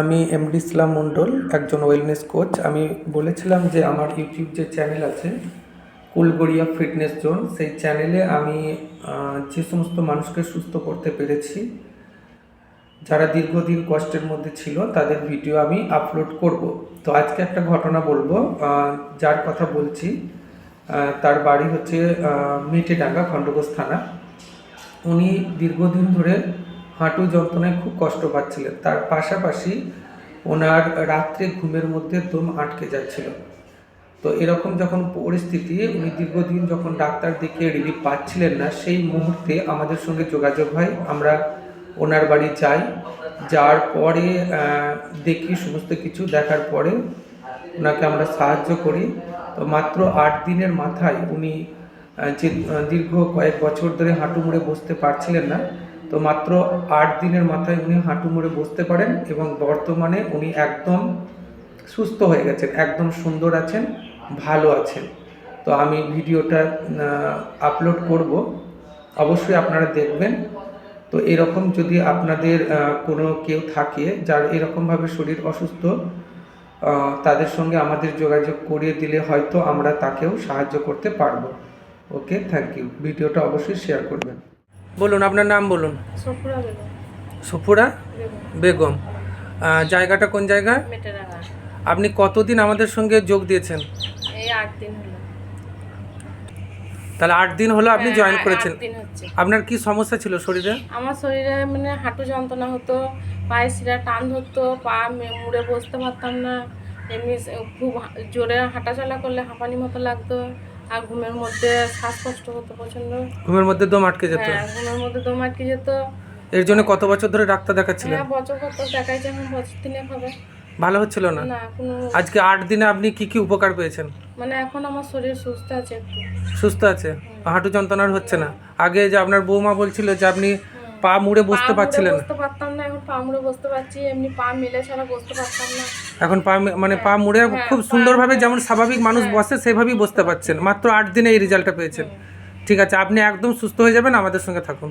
আমি এমডি ইসলাম মণ্ডল একজন wellness coach আমি বলেছিলাম যে আমার ইউটিউব যে চ্যানেল আছে, কুলগড়িয়া ফিটনেস জোন সেই চ্যানেলে আমি যে সমস্ত মানুষকে সুস্থ করতে পেরেছি, যারা দীর্ঘদিন কষ্টের মধ্যে ছিল, তাদের ভিডিও আমি আপলোড করব। তো আজকে একটা ঘটনা বলব যার কথা বলছি তার বাড়ি হচ্ছে মেটেডাঙ্গা খণ্ডঘোষ থানা। উনি দীর্ঘদিন ধরে হাঁটু যন্ত্রণায় খুব কষ্ট পাচ্ছিলেন। তার পাশাপাশি ওনার রাত্রে ঘুমের মধ্যে দম আটকে যাচ্ছিল। তো এরকম যখন পরিস্থিতি, উনি দীর্ঘদিন যখন ডাক্তার দেখিয়ে রিলিফ পাচ্ছিলেন না, সেই মুহূর্তে আমাদের সঙ্গে যোগাযোগ হয়। আমরা ওনার বাড়ি যাই। যাওয়ার পরে দেখি সমস্ত কিছু। দেখার পরে ওনাকে আমরা সাহায্য করি। তো মাত্র আট দিনের মাথায় উনি যে দীর্ঘ কয়েক বছর ধরে হাঁটু মুড়ে বসতে পারছিলেন না তো মাত্র আট দিনের মাথায় উনি হাঁটু মুড়ে বসতে পারেন এবং বর্তমানে উনি একদম সুস্থ হয়ে গেছেন, একদম সুন্দর আছেন, ভালো আছেন। তো আমি ভিডিওটা আপলোড করব। অবশ্যই আপনারা দেখবেন। তো এরকম যদি আপনাদের কোনো কেউ থাকে যার এরকমভাবে শরীর অসুস্থ তাদের সঙ্গে আমাদের যোগাযোগ করিয়ে দিলে হয়তো আমরা তাকেও সাহায্য করতে পারব। Okay, thank you. ভিডিওটা অবশ্যই শেয়ার করবেন। বলুন আপনার নাম বলুন। সফুরা বেগম। জায়গাটা কোন জায়গা? আপনি কতদিন আমাদের সঙ্গে যোগ দিয়েছেন? তাহলে আট দিন হলো আপনি হ্যাঁ, জয়েন করেছেন। দিন হচ্ছে। আপনার কি সমস্যা ছিল শরীরে? আমার শরীরে মানে হাঁটু যন্ত্রণা হতো পায়ে শিরা টান ধরতো পা মুড়ে বসতে পারতাম না। এমনি খুব জোরে হাঁটাচলা করলে হাঁপানি মতো লাগতো। আর ঘুমের মধ্যে শ্বাসকষ্ট হতো প্রচণ্ড ঘুমের মধ্যে দম আটকে যেত। হ্যাঁ ঘুমের মধ্যে দম আটকে যেত। এর জন্য কত বছর ধরে ডাক্তার দেখাচ্ছিলেন? হ্যাঁ বছর কত দেখাইছে এখন বছর হবে। ভালো হচ্ছিল না? না কোনো আজকে আট দিনে আপনি কি কি উপকার পেয়েছেন? মানে এখন আমার শরীর সুস্থ আছে একটু। সুস্থ আছে? হাঁটু যন্ত্রণার হচ্ছে না। আগে যে আপনার বৌমা বলছিল যে আপনি পা মুড়ে বসতে পারছিলেন না। বসতে পারতাম না এখন পা মুড়ে বসতে পারছি এমনি পা মেলে ছাড়া বসতে পারতাম না। এখন পা মানে পা মুড়ে হ্যাঁ, খুব সুন্দরভাবে যেমন স্বাভাবিক মানুষ বসে সেভাবেই বসতে পারছেন। মাত্র আট দিনে এই রেজাল্টটা পেয়েছেন। ঠিক আছে আপনি একদম সুস্থ হয়ে যাবেন আমাদের সঙ্গে থাকুন।